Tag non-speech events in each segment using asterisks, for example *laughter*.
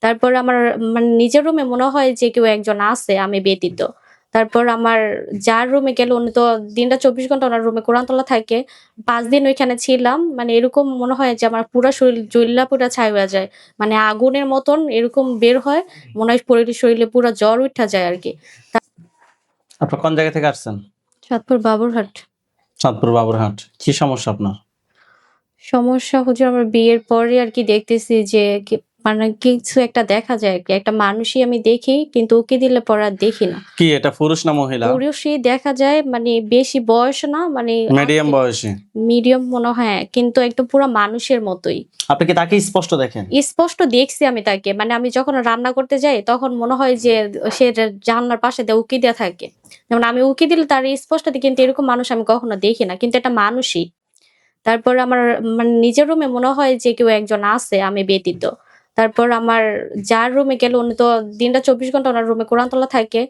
তারপর আমার মানে নিজের রুমে মনে হয় যে কেউ একজন আছে আমি ব্যতীত। তারপর আমার যার রুমে গেল উনি তো দিনটা চব্বিশ ঘণ্টা ওনার রুমে কোরআনতলা থাকে। পাঁচ দিন ওইখানে ছিলাম মানে এরকম মনে হয় যে আমার পুরো শরীর জল্লা পুরা ছাই হয়ে যায়। মানে আগুনের মতন এরকম বের হয় মনে হয় শরীরে শরীরে পুরো জ্বর উঠা যায় আর কি। আপনার কোন জায়গা থেকে আসছেন? চাঁদপুর বাবুরহাট। চাঁদপুর বাবুরহাট। কি সমস্যা আপনার? সমস্যা হচ্ছে আমার বিয়ের পরে আর কি দেখতেছি যে কি- মানে কিছু একটা দেখা যায় আর কি। একটা মানুষই আমি দেখি কিন্তু ওকে দিলে পরে আর দেখি না। কি এটা পুরুষ না মহিলা? পুরুষই দেখা যায় মানে বেশি বয়স না মানে মিডিয়াম বয়সী? মিডিয়াম মনে হয় কিন্তু একদম পুরো মানুষের মতোই। আপনি কি তাকে স্পষ্ট দেখেন? স্পষ্ট দেখছি আমি তাকে। মানে আমি যখন রান্না করতে যাই তখন মনে হয় যে সে জানলার পাশে দিয়ে উকি দেওয়া থাকে। যেমন আমি উকি দিলে তার স্পষ্ট দেখি, কিন্তু এরকম মানুষ আমি কখনো দেখি না। কিন্তু এটা মানুষই। তারপর আমার মানে নিজের রুমে মনে হয় যে কেউ একজন আছে আমি ব্যতীত। তারপর আমার যার রুমে গেল, উনি তো দিনটা চব্বিশ ঘণ্টা ওনার রুমে কোরআনতলা থাকে।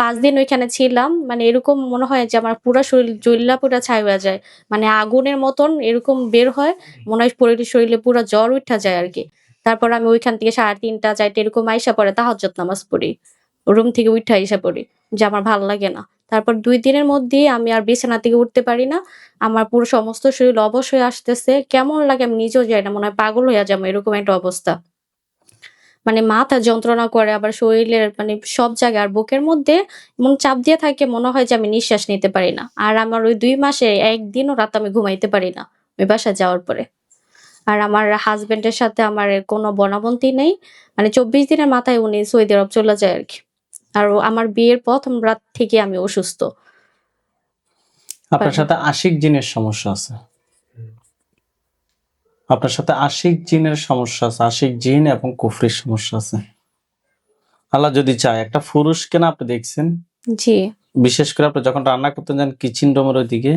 পাঁচ দিন ওইখানে ছিলাম মানে এরকম মনে হয় যে আমার পুরো শরীর জল্লা পুরা ছাই হয়ে যায়। মানে আগুনের মতন এরকম বের হয়, মনে হয় শরীরে শরীরে পুরো জ্বর উঠা যায় আর কি। তারপর আমি ওইখান থেকে সাড়ে তিনটা, চারটে এরকম আইসা পরে তাহাজ্জত নামাজ পড়ি। রুম থেকে উঠা আইসা পড়ি, যে আমার ভালো লাগে না। তারপর দুই দিনের মধ্যে আমি আর বিছানা থেকে উঠতে পারি না। আমার পুরো সমস্ত শরীর অবশ হয়ে আসতেছে। কেমন লাগে আমি নিজেও যাই না, মনে হয় পাগল হয়ে যাব এরকম একটা অবস্থা। মানে মাথা যন্ত্রণা করে আবার শরীরের মানে সব জায়গায় আর বুকের মধ্যে এমন চাপ দিয়ে থাকে মনে হয় যে আমি নিঃশ্বাস নিতে পারি না। আর আমার ওই দুই মাসে একদিনও রাত আমি ঘুমাইতে পারি না ওই বাসায় যাওয়ার পরে। আর আমার হাজবেন্ডের সাথে আমার কোনো বনাবন্তি নেই। মানে চব্বিশ দিনের মাথায় উনি সৌদি আরব চলে যায় আর কি। আর আমার বিয়ের প্রথম রাত থেকে আমি অসুস্থ। আপনার সাথে আশিক জিনের সমস্যা আছে। আপনার সাথে আশিক জিনের সমস্যা আছে আশিক জিন এবং কুফরির সমস্যা আছে। আল্লাহ যদি চায় একটা পুরুষকে না আপনি দেখছেন জি। বিশেষ করে আপনি যখন রান্না করতে যান কিচেন রুমের ওইদিকে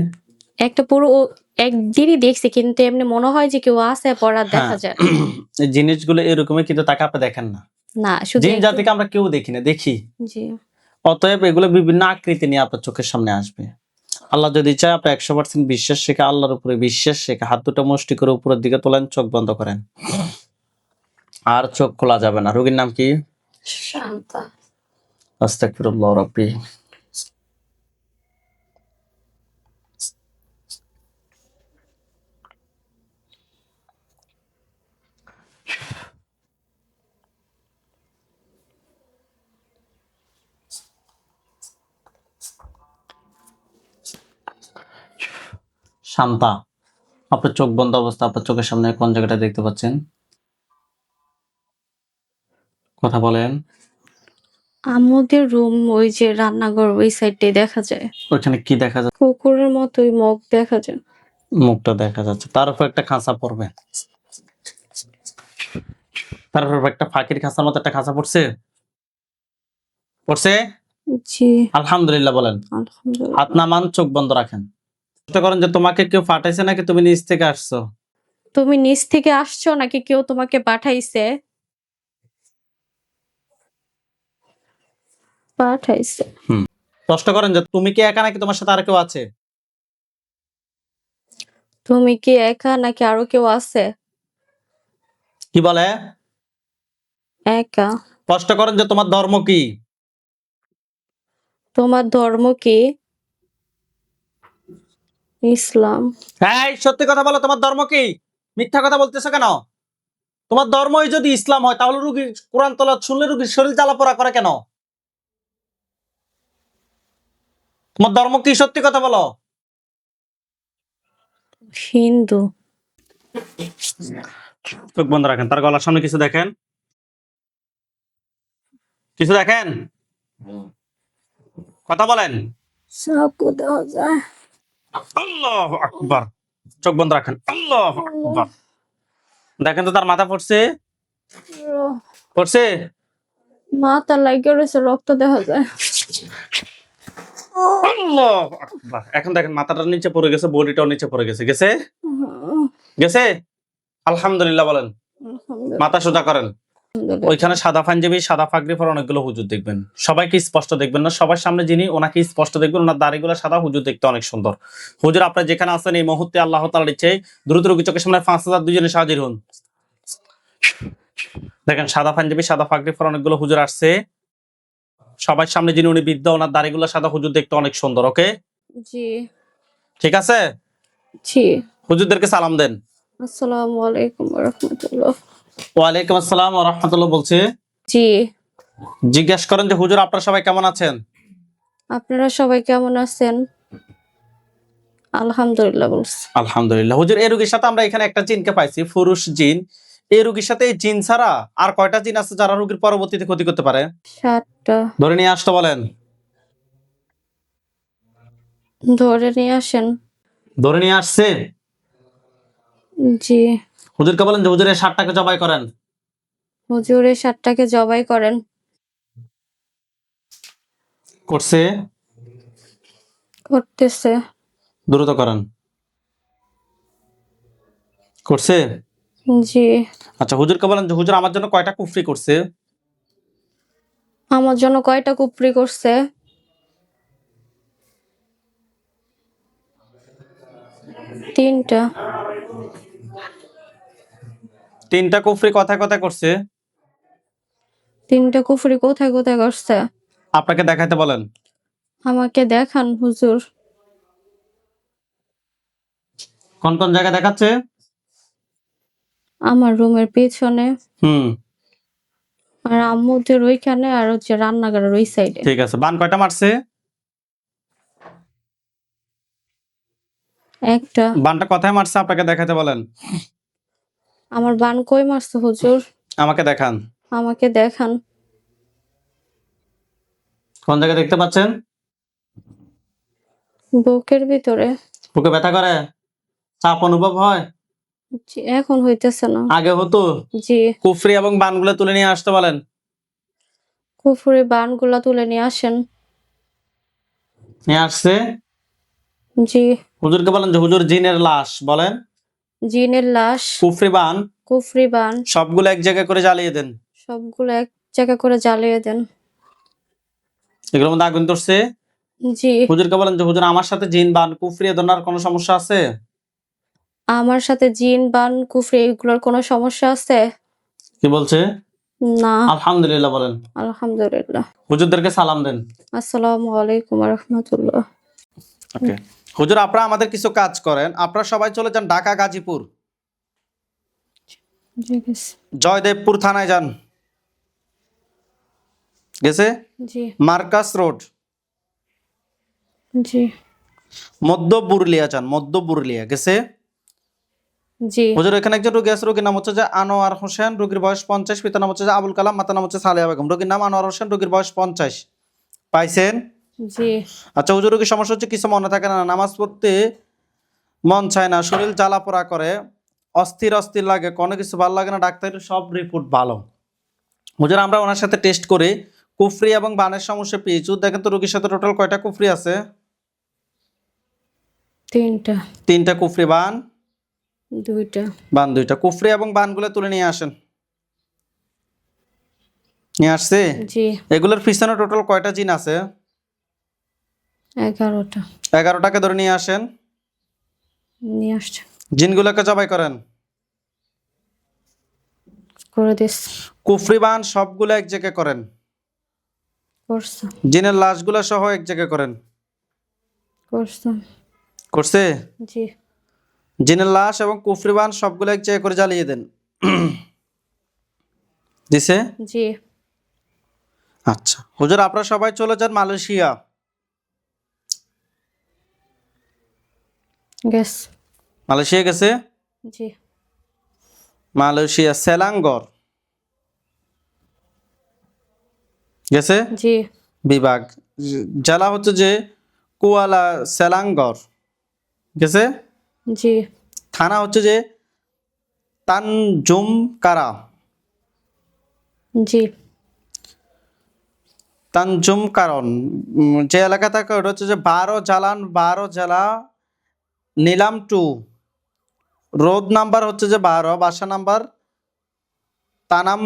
একটা পুরো একদিনই দেখছি কিন্তু এমনি মনে হয় যে কেউ আছে পড়া দেখা হ্যাঁ। যায় *clears throat* এই জিনিসগুলো এরকমই কিন্তু তাকে আপনি দেখেন না। না শুধু জিন জাতিকে আমরা কেউ দেখি না দেখি। জি। অতএব এগুলো বিভিন্ন আকৃতি নিয়ে আপনার চোখের সামনে আসবে। আল্লাহ যদি চায় আপনি একশো পার্সেন্ট বিশ্বাস শেখে আল্লাহর উপরে বিশ্বাস শেখে হাত দুটো মুষ্টি করে উপরের দিকে তোলেন চোখ বন্ধ করেন। আর চোখ খোলা যাবে না। রোগীর নাম কি? শান্তা আস্তাকফিরুল্লাহ রাব্বি। শান্তা। আপনার চোখ বন্ধ অবস্থা আপনার চোখের সামনে কোন জায়গাটা দেখতে পাচ্ছেন? কথা বলেন। আমাদের রুম ওই যে রান্নাঘর ওই সাইডে দেখা যায়। ওইখানে কি দেখা যাচ্ছে কুকুরের মতোই মুখ দেখা যায়। মুখটা দেখা যাচ্ছে। তার উপর একটা খাঁচা পড়বে। তার উপর একটা ফাঁকির খাঁচার মতো একটা খাঁচা পড়ছে? পড়ছে? জি। আলহামদুলিল্লাহ বলেন। আলহামদুলিল্লাহ। হাত নামান চোখ বন্ধ রাখেন। চেষ্টা করেন যে তোমাকে কেউ ফাটাইছে নাকি তুমি নিচ থেকে আসছো? তুমি নিচ থেকে আসছো নাকি কেউ তোমাকে পাঠাইছে? পাঠাইছে। প্রশ্ন করেন যে তুমি কি একা নাকি তোমার সাথে আর কেউ আছে? তুমি কি একা নাকি আরও কেউ আছে? কি বলে? একা। প্রশ্ন করেন যে তোমার ধর্ম কি? তোমার ধর্ম কি? ইসলাম। হ্যাঁ সত্যি কথা বলো তোমার ধর্ম কি? মিথ্যা কথা বলতেছো কেন? তোমার ধর্মই যদি ইসলাম হয় তাহলে রুগী কোরআন তলা শুনলে রুগীর শরীর জ্বালাপোড়া করে কেন? তোমার ধর্ম কি সত্যি কথা বলো? হিন্দু। চোখ বন্ধ রাখেন তার গলার সামনে কিছু দেখেন? কিছু দেখেন? কথা বলেন। সব দেওয়া যায়। আল্লাহ আকবার। চোখ বন্ধ রাখেন। আল্লাহ আকবার। দেখেন তো তার মাথা পড়ছে? পড়ছে? মাথা লাগিয়ে রয়েছে রক্ত দেখা যায়। আল্লাহ আকবার। এখন দেখেন মাথাটা নিচে পড়ে গেছে বডিটাও নিচে পড়ে গেছে। গেছে? গেছে? আলহামদুলিল্লাহ বলেন। মাথা সোজা করেন। ওইখানে সাদা পাঞ্জাবি সাদা পাগড়ি পরে অনেকগুলো হুজুর দেখবেন। সবাইকে স্পষ্ট দেখবেন না। সবার সামনে যিনি ওনাকে স্পষ্ট দেখবেন ওনার দাড়িগুলো সাদা হুজুর দেখতে অনেক সুন্দর। হুজুর আপনার যেখানে আছেন এই মুহূর্তে আল্লাহ তালার ইচ্ছে দ্রুত রোগী চোখের সামনে পাঁচ হাজার দুজনে সাহায্য হন। দেখেন সাদা পাঞ্জাবি সাদা পাগড়ি পরা অনেকগুলো হুজুর আসছে। সবার সামনে যিনি উনি বৃদ্ধ ওনার দাড়িগুলো সাদা হুজুর দেখতে অনেক সুন্দর ওকে? জি। ঠিক আছে? জি। হুজুরদেরকে সালাম দেন। আসসালামু আলাইকুম রহমতুল্লাহ। ওয়ালাইকুম আসসালাম ও রহমতুল্লাহ বলছে। জি। জিজ্ঞেস করেন যে হুজুর আপনারা সবাই কেমন আছেন? আপনারা সবাই কেমন আছেন? আলহামদুলিল্লাহ বলছি। আলহামদুলিল্লাহ। হুজুর এই রোগীর সাথে আমরা এখানে একটা জিনকে পাইছি পুরুষ জিন। এই রোগীর সাথে এই জিন ছাড়া আর কয়টা জিন আছে যারা রোগীর পরবর্তীতে ক্ষতি করতে পারে? সাতটা। ধরে নিয়ে আসতে বলেন। ধরে নিয়ে আসেন। ধরে নিয়ে আসছে জি। হুজুরকে বলেন যে হুজুর এই ষাটটাকে জবাই করেন। হুজুরের সাতটাকে জবাই করেন। করছে। করতেছে। দ্রুত করেন। করছে? জি। আচ্ছা হুজুরকে বলেন যে হুজুর আমার জন্য কয়টা কুফরি করছে? আমার জন্য কয়টা কুফরি করছে? তিনটা। তিনটা কুফরি কথায় কথায় করছে? তিনটা কুফরি কোথায় কোথায় করছে? আপনাকে দেখাইতে বলেন। আমাকে দেখান হুজুর। কোন কোন জায়গা দেখাচ্ছে? আমার রুমের পেছনে। হুম। আর আম্মুদের ওইখানে আর হচ্ছে রান্নাঘরের ওই সাইডে ঠিক আছে বান কয়টা মারছে? একটা। বানটা কথায় মারছে আপনাকে দেখাতে বলেন। আমার বান কই মারছে হুজুর? আমাকে দেখান। আমাকে দেখান। কোন জায়গায় দেখতে পাচ্ছেন? বুকের ভিতরে। বুকে ব্যথা করে? চাপ অনুভব হয়? জি, এখন হইতেছে না। আগে হতো? জি। কুফরি এবং বানগুলো তুলে নিয়ে আসতে বলেন। কুফুরি বানগুলা তুলে নিয়ে আসেন। নিয়ে আসছে? জি। হুজুরকে বলেন যে হুজুর জিনের লাশ। বলেন। জিনের লাশ কুফরি বান। কুফরি বান। সবগুলো এক জায়গায় করে জ্বালিয়ে দেন। সবগুলো এক জায়গা করে জ্বালিয়ে দেন। এগুলোর মধ্যে আগুন ধরছে? জি। হুজুরকে বলেন যে হুজুর আমার সাথে জিন বান কুফরি এ ধরনের কোনো সমস্যা আছে? আমার সাথে জিন বান কুফরি এগুলোর কোনো সমস্যা আছে? কি বলছে? না। আলহামদুলিল্লাহ বলেন। আলহামদুলিল্লাহ। হুজুরদেরকে সালাম দেন। আসসালামু আলাইকুম রহমতুল্লাহ। ওকে। হুজুর আপনারা আমাদের কিছু কাজ করেন। আপনারা সবাই চলে যান ঢাকা গাজীপুর। জয়দেবপুর থানায় যান। গেছে? Marcus road. জি। মধ্য বুরলিয়া যান মধ্য বুরলিয়া। গেছে? জি। হুজুর এখানে একজন রোগী আছে রোগীর নাম হচ্ছে যে আনোয়ার হোসেন রোগীর বয়স পঞ্চাশ পিতার নাম হচ্ছে যে আবুল কালাম মাতার নাম হচ্ছে সালেহা বেগম। রোগীর নাম আনোয়ার হোসেন রোগীর বয়স পঞ্চাশ। পাইছেন? জি। আচ্ছা হুজুর রোগীর সমস্যা হচ্ছে? কিছু মনে থাকে না। নামাজ পড়তে মন চায় না শরীর জ্বালা পোড়া করে অস্থির অস্থির লাগে কোনো কিছু ভালো লাগে না ডাক্তারের সব রিপোর্ট ভালো। হুজুর আমরা ওনার সাথে টেস্ট করে কুফরি এবং বানের সমস্যা পেয়েছি দেখেন তো রোগীর সাথে টোটাল কয়টা কুফরি আছে? তিনটা। তিনটা কুফরি বান? দুইটা। বান দুইটা। কুফরি এবং বানগুলো তুলে নিয়ে আসেন। নিয়ে আসছে? জি। এগুলোর পিছনে টোটাল কয়টা জিন আছে? এগারোটা। এগারোটাকে ধরে নিয়ে আসেন। নিয়ে আসছে। জিনগুলোকে জবাই করেন। করে দিস। কুফরি বান সবগুলো এক জায়গায় করেন। করছে। জিনের লাশগুলো সহ এক জায়গায় করেন। করছে। করছে? জি। জিনের লাশ এবং কুফরি বান সবগুলো এক জায়গায় করে জ্বালিয়ে দেন। দিছে? জি। আচ্ছা। হুজুর আপনারা সবাই চলে যান মালয়েশিয়া। মালয়েশিয়া গেছে? জি। Malaysia Selangor. গেছে? জি। বিভাগ। জেলা হচ্ছে যে কুয়ালা সেলাঙ্গর। গেছে? জি। থানা হচ্ছে যে তানজুম কারা জি। তানজুম কারণ যে এলাকা থাকে ওটা হচ্ছে যে বারো জালান বারো জেলা নিলাম টু রোড নাম্বার হচ্ছে যে বারো বাসা নাম্বার তানাম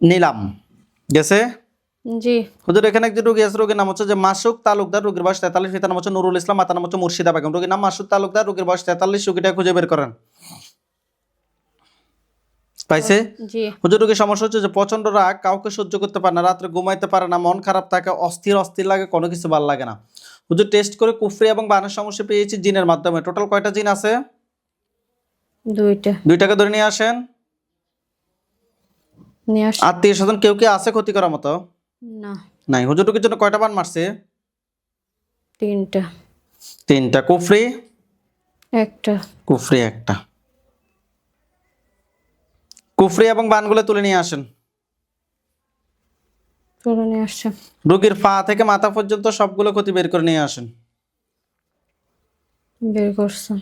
নিলাম। গেছে? জি। হুজুর এখানে একজন রোগী আছে রোগীর নাম হচ্ছে যে মাসুক তালুকদার রোগীর বয়স তেতাল্লিশ পিতার নাম হচ্ছে নুরুল ইসলাম মাতার নাম হচ্ছে মুর্শিদা বেগম। রোগীর নাম মাসুক তালুকদার রোগীর বয়স তেতাল্লিশ রোগীটা খুঁজে বের করেন। পাইছে? হুজুর রোগীর সমস্যা হচ্ছে যে প্রচণ্ড রাগ কাউকে সহ্য করতে পারে না রাত্রে ঘুমাইতে পারে না মন খারাপ থাকে অস্থির অস্থির লাগে কোনো কিছু ভালো লাগে না। হুজুর টেস্ট করে কুফরি এবং বানের সমস্যা পেয়েছি জিনের মাধ্যমে। টোটাল কয়টা জিন আছে? দুইটা। দুইটাকে ধরে নিয়ে আসেন। আত্মীয় স্বজন কেউ কি আছে ক্ষতি করার মতো? না। নাই। হুজুর রোগীর জন্য কয়টা বান মারছে? তিনটা। তিনটা। কুফরি? একটা। কুফরি একটা। কুফরি এবং বানগুলো তুলে নিয়ে আসেন। তুলে নিয়ে আসছে। রোগীর পা থেকে মাথা পর্যন্ত সবগুলো ক্ষতি বের করে নিয়ে আসেন। বের করছে।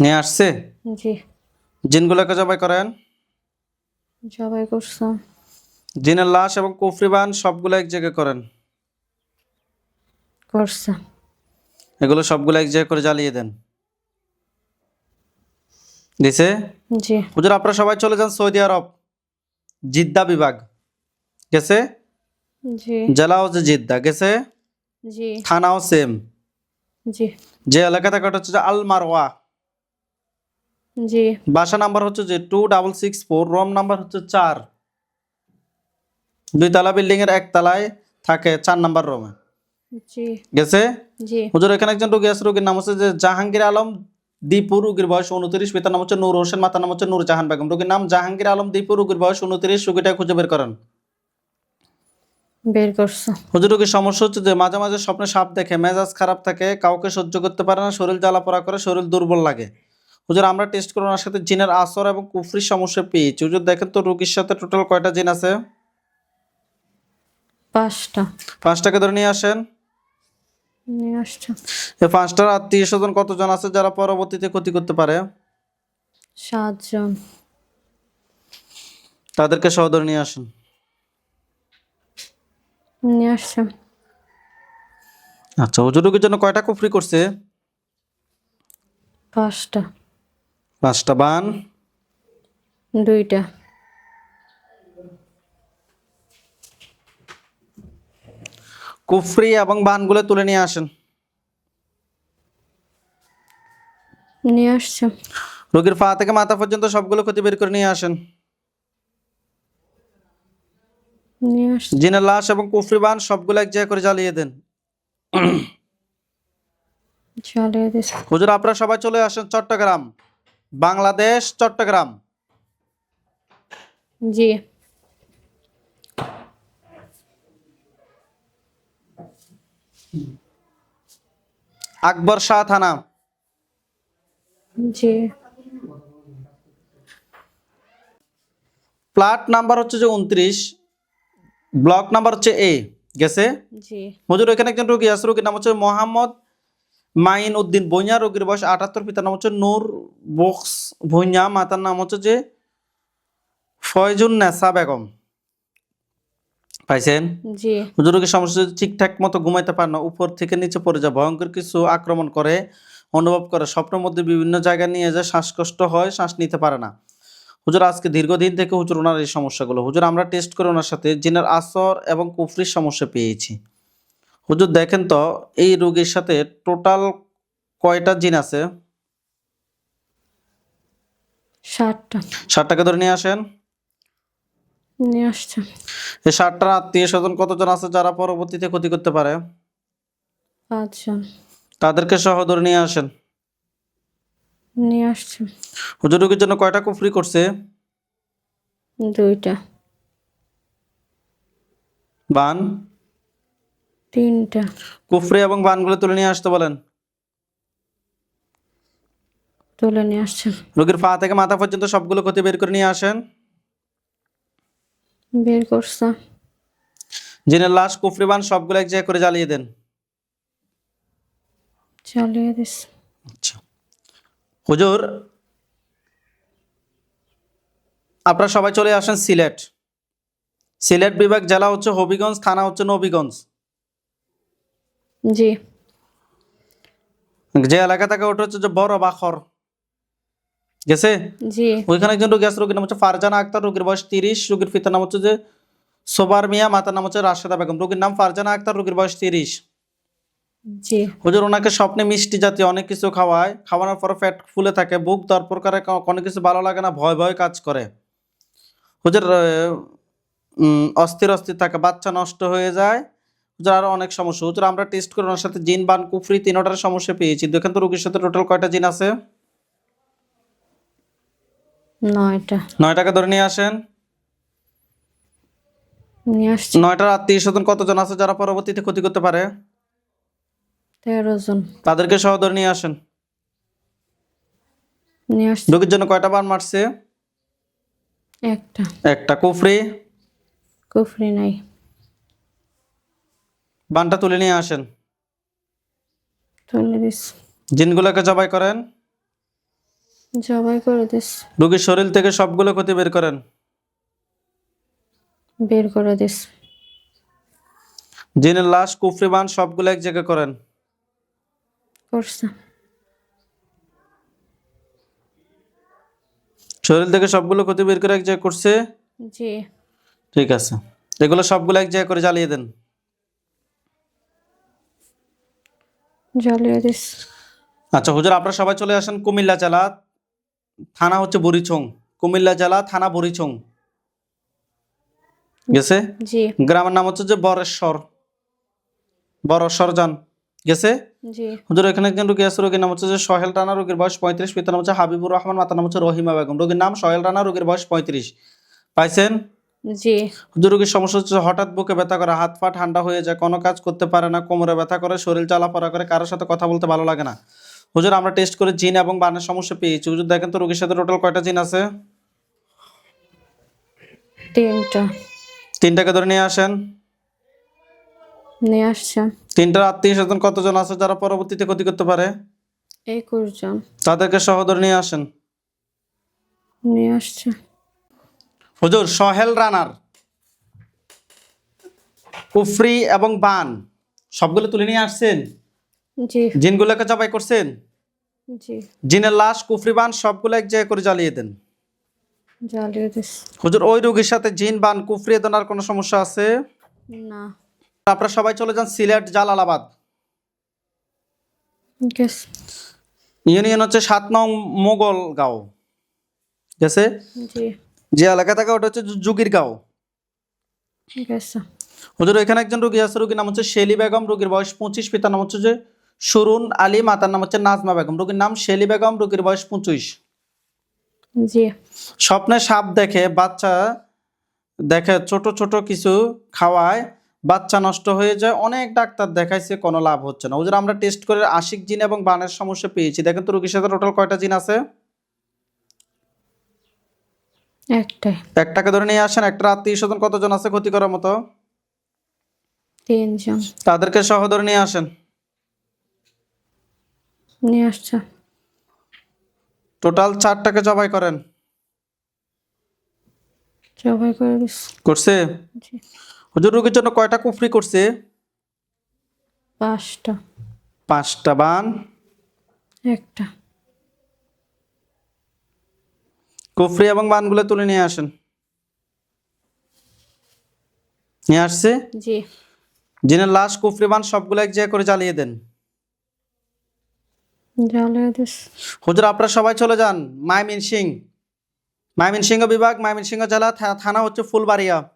নিয়ে আসছে? জি। জিনগুলোকে জবাই করেন। সবাই করছে। জিনের লাশ এবং কুফরি বান সবগুলো এক জায়গায় করেন। করছে। এগুলো সবগুলো এক জায়গায় করে জ্বালিয়ে দেন। দিছে? জি। হুজুর আপনারা সবাই চলে যান সৌদি আরব। জিদ্দা বিভাগ। গেছে? জি। জেলা হচ্ছে জিদ্দা গেছে? জি। থানাও সেম জি। যে এলাকা থাকে হচ্ছে আল মারওয়া জি। বাসা নাম্বার হচ্ছে যে two double six four room number হচ্ছে চার। দুই তলা বিল্ডিং এর এক তলায় থাকে চার নাম্বার রুমে। জি। গেছে? জি। হুজুর এখানে একজন রোগী আছে রোগীর নাম হচ্ছে যে জাহাঙ্গীর আলম দীপু রোগীর বয়স উনত্রিশ পিতার নাম হচ্ছে নূর হোসেন মাতার নাম হচ্ছে নূর জাহান বেগম। রোগীর নাম জাহাঙ্গীর আলম দীপু রোগীর বয়স উনত্রিশ রোগীটা খুঁজে বের করেন। বের করছে। সমস্যা হচ্ছে যে মাঝে মাঝে স্বপ্নে সাপ দেখে মেজাজ খারাপ থাকে কাউকে সহ্য করতে পারে না শরীর জ্বালা পড়া করে শরীর দুর্বল লাগে। হুজুর আমরা টেস্ট সাথে জিনের আসর এবং কুফরির সমস্যা পেয়েছি। হুজুর দেখেন তো রোগীর সাথে টোটাল কয়টা জিন আছে? পাঁচটা। পাঁচটাকে ধরে নিয়ে আসেন। নিয়ে আসছে। এই পাঁচটার আত্মীয় স্বজন কতজন আছে যারা পরবর্তীতে ক্ষতি করতে পারে? সাতজন। তাদেরকে সহ ধরে নিয়ে আসেন। নিয়ে আসছে। আচ্ছা রোগীর জন্য কয়টা কুফরি করছে? পাঁচটা। পাঁচটা বান? দুইটা। কুফরি এবং বানগুলো তুলে নিয়ে আসেন। নিয়ে আসছে। রোগীর পা থেকে মাথা পর্যন্ত সবগুলো ক্ষতি বের করে নিয়ে আসেন নিয়ে আসছে জিনের লাশ এবং কুফরি বান সবগুলো এক জায়গায় করে জ্বালিয়ে দেন। হুজুর আপনারা সবাই চলে আসেন চট্টগ্রাম। বাংলাদেশ চট্টগ্রাম। জি। আকবর শাহ থানা। জি। প্লাট নাম্বার হচ্ছে যে উনত্রিশ। ব্লক নাম্বার হচ্ছে এ গেছে? জি। হুজুর এখানে একজন রোগী আছে রোগীর নাম হচ্ছে মোহাম্মদ মাইন উদ্দিন ভুঁইয়া রোগীর বয়স আটাত্তর পিতার নাম হচ্ছে নূর বক্স ভুঁইয়া মাতার নাম হচ্ছে যে ফয়জুন নেসা বেগম। পাইছেন? জি। হুজুর রোগীর সমস্যা ঠিকঠাক মতো ঘুমাইতে পারে না উপর থেকে নিচে পড়ে যায় ভয়ঙ্কর কিছু আক্রমণ করে অনুভব করে স্বপ্নের মধ্যে বিভিন্ন জায়গা নিয়ে যায় শ্বাসকষ্ট হয় শ্বাস নিতে পারে না। হুজুর আজকে দীর্ঘদিন থেকে হুজুর ওনার এই সমস্যাগুলো। হুজুর আমরা টেস্ট করে ওনার সাথে জিনের আসর এবং কুফরির সমস্যা পেয়েছি। হুজুর দেখেন তো এই রোগীর সাথে টোটাল কয়টা জিন আছে? ষাটটা ষাটটাকে ধরে নিয়ে আসেন। নিয়ে আসছে। এই ষাটটার আত্মীয় স্বজন কতজন আছে যারা পরবর্তীতে ক্ষতি করতে পারে? পাঁচজন। তাদেরকে সহ ধরে নিয়ে আসেন। নিয়ে আসছে। হুজুর রোগীর জন্য কয়টা কুফরি করছে? দুইটা। বান? তিনটা। কুফরি এবং বানগুলো তুলে নিয়ে আসতে বলেন। তুলে নিয়ে আসছে। রোগীর পা থেকে মাথা পর্যন্ত সবগুলো ক্ষতি বের করে নিয়ে আসেন। বের করছে। জিনের লাশ কুফরি বান সবগুলো এক জায়গায় করে জ্বালিয়ে দেন। চালিয়ে দিছে। আচ্ছা। হুজুর আপনারা সবাই চলে আসেন সিলেট। সিলেট বিভাগ জেলা হচ্ছে হবিগঞ্জ থানা হচ্ছে নবীগঞ্জ। জি। যে এলাকা থাকে ওটা হচ্ছে যে বড় বাখর। গেছে? জি। ওইখানে একজন রোগী আছে রোগীর নাম হচ্ছে ফারজানা আক্তার রোগীর বয়স তিরিশ রোগীর পিতার নাম হচ্ছে যে সোবার মিয়া মাতার নাম হচ্ছে রাশেদা বেগম। রোগীর নাম ফারজানা আক্তার রোগীর বয়স তিরিশ। জি। হুজুর ওনাকে স্বপ্নে মিষ্টি জাতীয় অনেক কিছু খাওয়ায়। খাওয়ানোর পর ফ্যাট ফুলে থাকে বুক দর প্রকারে কোনো কিছু ভালো লাগে না ভয় ভয় কাজ করে। হুজুর অস্থির অস্থির থাকে বাচ্চা নষ্ট হয়ে যায়। হুজুর আরও অনেক সমস্যা। হুজুর আমরা টেস্ট করে ওনার সাথে জিন বান কুফরি তিনোটার সমস্যা পেয়েছি। দেখেন তো রোগীর সাথে টোটাল কয়টা জিন আছে? নয়টা। নয় টাকা ধরে নিয়ে আসেন। নয়টার আত্মীয় স্বজন কতজন আছে যারা পরবর্তীতে ক্ষতি করতে পারে? তেরো জন। তাদেরকে সহ ধরে নিয়ে আসেন। নিয়ে আসছি। রোগীর জন্য কয়টা বান মারছে? একটা। একটা কুফরি। কুফরি নাই। বানটা তুলে নিয়ে আসেন। তুলে দিস। জিনগুলোকে জবাই করেন। জবাই করে দিস। রোগীর শরীর থেকে সবগুলো ক্ষতি বের করেন। বের করে দিস। জিনের লাশ কুফরি বান সবগুলো এক জায়গায় করেন। করছে। শরীর থেকে সবগুলো ক্ষতি বের করে এক জায়গায় করছে? জি। ঠিক আছে। এগুলো সবগুলো এক জায়গায় করে জ্বালিয়ে দেন। জ্বালিয়ে দিস। আচ্ছা হুজুর আপনারা সবাই চলে আসেন কুমিল্লা জেলা। থানা হচ্ছে বুড়িছং কুমিল্লা জেলা থানা বুড়িছং গেছে? জি। গ্রামের নাম হচ্ছে যে বরেশ্বর। বরেশ্বর যান। গেছে? হুজুর এখানে একজন রোগী আছে? রোগীর নাম হচ্ছে যে সোহেল রানা রোগীর বয়স পঁয়ত্রিশ পিতার নাম হচ্ছে হাবিবুর রহমান মাতার নাম হচ্ছে রহিমা বেগম। রোগীর নাম সোহেল রানা রোগীর বয়স পঁয়ত্রিশ। পাইছেন? জি। হুজুর রোগীর সমস্যা হচ্ছে হঠাৎ বুকে ব্যথা করে হাত পা ঠান্ডা হয়ে যায় কোনো কাজ করতে পারে না কোমরে ব্যথা করে শরীর চালাপড়া করে কারোর সাথে কথা বলতে ভালো লাগে না। হুজুর আমরা টেস্ট করে জিন এবং বানের সমস্যা পেয়েছি হুজুর দেখেন তো রোগীর সাথে টোটাল কয়টা জিন আছে? তিনটা। তিনটাকে ধরে নিয়ে আসেন। নিয়ে আসছে। তিনটার আত্মীয় স্বজন কতজন আছে যারা পরবর্তীতে ক্ষতি করতে পারে? একুশ জন। তাদেরকে সহ ধরে নিয়ে আসেন। নিয়ে আসছে। হুজুর সোহেল রানার কুফরি এবং বান সবগুলো তুলে নিয়ে আসছেন? জি। জিনগুলোকে জবাই করছেন? জি। জিনের লাশ কুফরি বান সবগুলো এক জায়গায় করে জ্বালিয়ে দেন। জ্বালিয়ে দিস। হুজুর ওই রোগীর সাথে জিন বান কুফরি দেনার কোনো সমস্যা আছে? না। আপনারা সবাই চলে যান সিলেট জালালাবাদ। ইউনিয়ন হচ্ছে সাত নং মোগল গাঁও। গেছে যে এলাকা থাকে ওটা হচ্ছে যুগির গাঁও। হুজুর এখানে একজন রোগী আছে রোগীর নাম হচ্ছে শেলি বেগম রোগীর বয়স পঁচিশ পিতার নাম হচ্ছে যে সুরুন আলী মাতার নাম হচ্ছে নাজমা বেগম। রোগীর নাম শেলি বেগম রোগীর বয়স পঁচিশ। স্বপ্নে সাপ দেখে বাচ্চা দেখে ছোট ছোট কিছু খাওয়ায় বাচ্চা নষ্ট হয়ে যায় অনেক ডাক্তার দেখাইছে কোনো লাভ হচ্ছে না। হুজুর আমরা টেস্ট করে আশিক জিন এবং বানের সমস্যা পেয়েছি দেখেন তো রোগীর সাথে টোটাল কয়টা জিন আছে? একটাই। একটাকে ধরে নিয়ে আসেন একটা আত্মীয় স্বজন কতজন আছে ক্ষতি করার মতো? তিনজন। তাদেরকে সহ ধরে নিয়ে আসেন। নিয়ে আসছে। টোটাল চারটাকে জবাই করেন। জবাই করে করছে? হুজুর রোগীর জন্য কয়টা কুফরি করছে? পাঁচটা। পাঁচটা বান। একটা। কুফরি এবং বানগুলো তুলে নিয়ে আসেন। নিয়ে আসছে? জি। জিনের লাশ কুফরি বান সবগুলো এক জায়গায় করে জ্বালিয়ে দেন। জ্বালিয়ে দিস। হুজুর আপনারা সবাই চলে যান। মাইমিন সিং। মাইমিন সিংহ বিভাগ মাইমিন সিংহ জেলা থানা হচ্ছে ফুলবাড়িয়া।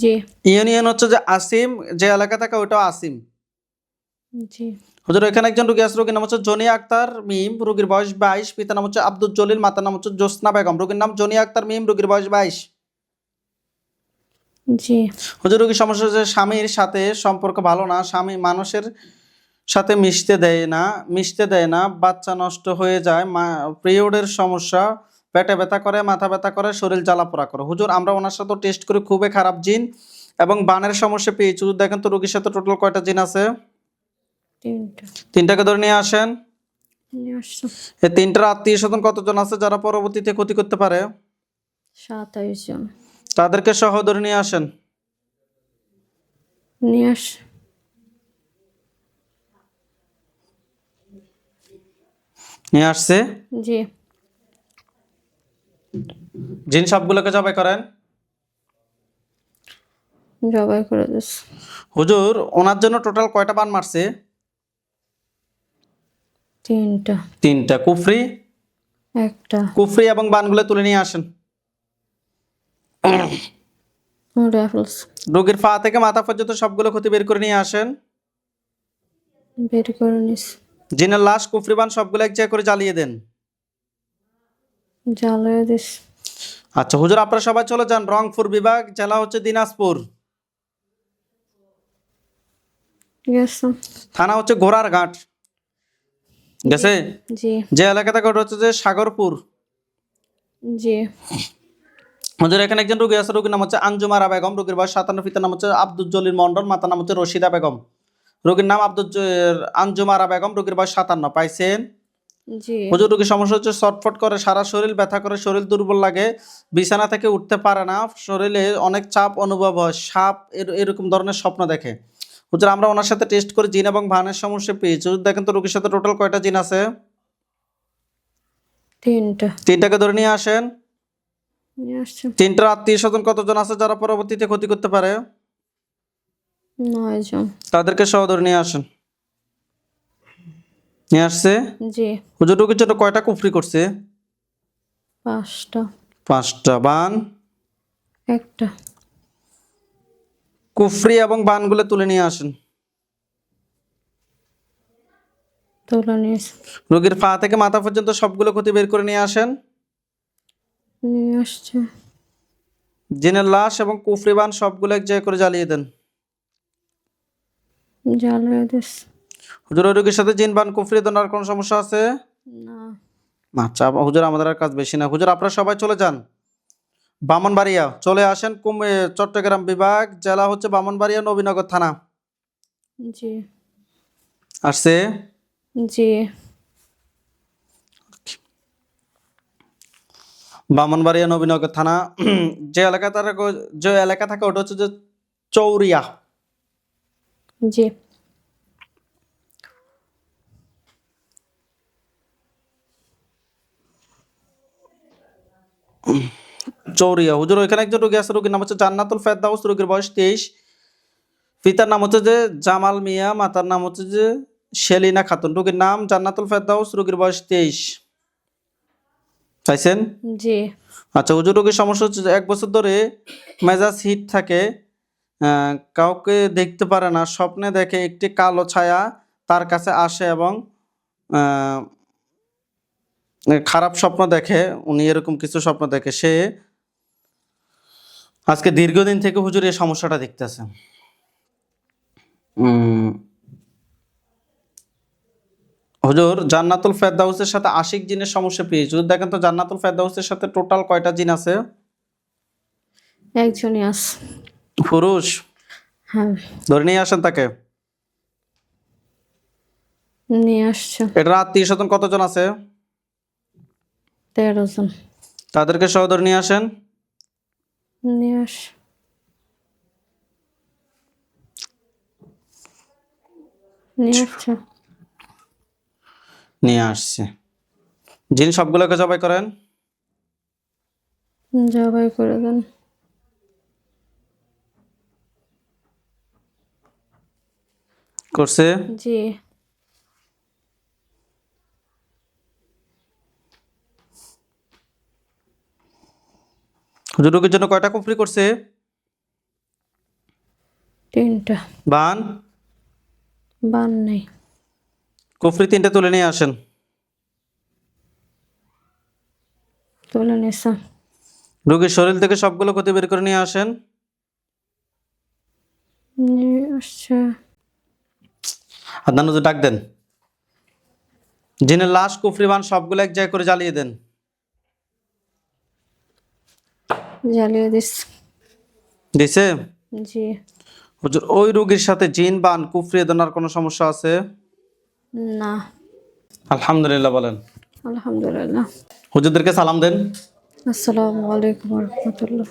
জি। ইউনিয়ন হচ্ছে যে আসিম যে এলাকা থাকে ওইটাও আসিম। জি। হুজুর এখানে একজন রোগী আছে রোগীর নাম হচ্ছে জনি আক্তার মিম রোগীর বয়স বাইশ পিতার নাম হচ্ছে আব্দুল জলিল মাতার নাম হচ্ছে জোসনা বেগম রোগীর নাম জনি আক্তার মিম রোগীর বয়স বাইশ। জি। হুজুর রোগীর সমস্যা হচ্ছে স্বামীর সাথে সম্পর্ক ভালো না স্বামী মানুষের সাথে মিশতে দেয় না মিশতে দেয় না বাচ্চা নষ্ট হয়ে যায় মা পিরিয়ডের সমস্যা পেটে ব্যথা করে মাথা ব্যথা করে শরীর জ্বালাপোড়া করে। হুজুর আমরা ওনার সাথে টেস্ট করে খুবই খারাপ জিন এবং বানের সমস্যা পেয়েছি। হুজুর দেখেন তো রোগীর সাথে টোটাল কয়টা জিন আছে? তিনটাকে ধরে নিয়ে আসেন। এই তিনটার আত্মীয় স্বজন কতজন আছে যারা পরবর্তীতে ক্ষতি করতে পারে? সাতাইশ জন। তাদেরকে সহ ধরে নিয়ে আসেন। নিয়ে আস। নিয়ে আসছে? জি। জিন সবগুলোকে জবাই করেন? জবাই করে দিস। হুজুর ওনার জন্য টোটাল কয়টা বান মারছে? তিনটা। তিনটা। কুফরি? একটা। কুফরি এবং বানগুলো তুলে নিয়ে আসেন। রোগীর পা থেকে মাথা পর্যন্ত সবগুলো ক্ষতি বের করে নিয়ে আসেন। বের করে নিস। জিনের লাশ কুফরি বান সবগুলো এক জায়গায় করে জ্বালিয়ে দেন। জ্বালিয়ে দিস। আচ্ছা হুজুর আপনারা সবাই চলে যান। রংপুর বিভাগ জেলা হচ্ছে দিনাজপুর। থানা হচ্ছে ঘোড়ার ঘাট গেছে যে এলাকা থেকে ওটা হচ্ছে যে সাগরপুর। জি। এখানে একজন রোগী আছে রোগীর নাম হচ্ছে আঞ্জুমারা বেগম। রোগীর বয়স সাতান্ন পিতার নাম হচ্ছে আব্দুল জলিল মন্ডল মাতার নাম হচ্ছে রশিদা বেগম। রোগীর নাম আব্দুল আঞ্জুমারা বেগম রোগীর বয়স সাতান্ন। পাইছেন? হুজুর রোগীর সমস্যা হচ্ছে ছটফট করে সারা শরীর ব্যথা করে শরীর দুর্বল লাগে বিছানা থেকে উঠতে পারে না শরীরে অনেক চাপ অনুভব হয় সাপ এর- এরকম ধরনের স্বপ্ন দেখে। হুজুর আমরা ওনার সাথে টেস্ট করে জিন এবং ভানের সমস্যা পেয়েছি হুজুর দেখেন তো রোগীর সাথে টোটাল কয়টা জিন আছে? তিনটা। তিনটাকে ধরে নিয়ে আসেন। তিনটার আত্মীয় স্বজন কতজন আছে যারা পরবর্তীতে ক্ষতি করতে পারে? তাদেরকে সহ ধরে নিয়ে আসেন। নিয়ে আসছে? জি। রোগীর জন্য কয়টা কুফরি করছে? পাঁচটা। পাঁচটা। বান? একটা। কুফরি এবং বানগুলো তুলে নিয়ে আসেন। তোলা নিয়েছে রোগীর পা থেকে মাথা পর্যন্ত সবগুলো ক্ষতি বের করে নিয়ে আসেন। নিয়ে আসছে। জিনের লাশ এবং কুফরি বান সবগুলো এক জায়গায় করে জ্বালিয়ে দেন। জ্বালিয়ে দিস হুজুর ওই রোগীর সাথে জিন বান কুফরি দেওয়ার কোনো সমস্যা আছে? না। আচ্ছা হুজুর আমাদের আর কাজ বেশি না। হুজুর আপনারা সবাই চলে যান। বামনবাড়িয়া চলে আসেন কুম চট্টগ্রাম বিভাগ জেলা হচ্ছে বামনবাড়িয়া নবীনগর থানা। জি। আসছে? জি। বামনবাড়িয়া নবীনগর থানা। যে এলাকা তার যে এলাকা থাকে ওটা হচ্ছে যে চৌরিয়া। জি। চৌরিয়া হুজুর ওইখানে একজন রোগী আছে রোগীর নাম হচ্ছে জান্নাতুল ফেরদাউস রোগীর বয়স তেইশ। পিতার নাম হচ্ছে যে জামাল মিয়া মাতার নাম হচ্ছে যে শেলিনা খাতুন রোগীর নাম জান্নাতুল ফেরদাউস রোগীর বয়স তেইশ। চাইছেন? জি। আচ্ছা হুজুর রোগীর সমস্যা হচ্ছে যে এক বছর ধরে মেজাজ হিট থাকে কাউকে দেখতে পারে না স্বপ্নে দেখে একটি কালো ছায়া তার কাছে আসে এবং খারাপ স্বপ্ন দেখে উনি এরকম কিছু স্বপ্ন দেখে সে আজকে দীর্ঘদিন থেকে হুজুর এই সমস্যাটা দেখতেছে। হুজুর জান্নাতুল ফেরদাউসের সাথে আশিক জিনের সমস্যা পেয়েছি হুজুর দেখেন তো জান্নাতুল ফেরদাউসের সাথে টোটাল কয়টা জিন আছে? একজনই আস। পুরুষ? হ্যাঁ। ধরে নিয়ে আসেন তাকে। নিয়ে আসছে। এটার আত্মীয় স্বজন কতজন আছে? তেরো জন। তাদেরকে সহদর নিয়ে আসেন? নিয়ে আস। নিয়ে আসছে। নিয়ে আসছে। জিন সবগুলোকে জবাই করেন? জবাই করে দেন। করছে? জি। রোগীর জন্য কয়টা কুফরি করছে? তিনটা। বান? বান নেই। কুফরি তিনটে তুলে নিয়ে আসেন। তুলে নিছে। রোগীর শরীর থেকে সবগুলো ক্ষতি বের করে নিয়ে আসেন। আদনান ডাক দেন। জিনের লাশ কুফরি বান সবগুলো এক জায়গায় করে জ্বালিয়ে দেন। জ্বালিয়ে দিস। দিছে? জি। হুজুর ওই রোগীর সাথে জিন বান কুফরি দেনার কোনো সমস্যা আছে? না। আলহামদুলিল্লাহ বলেন। আলহামদুলিল্লাহ। হুজুরদেরকে সালাম দেন। আসসালামু আলাইকুম রহমতুল্লাহ।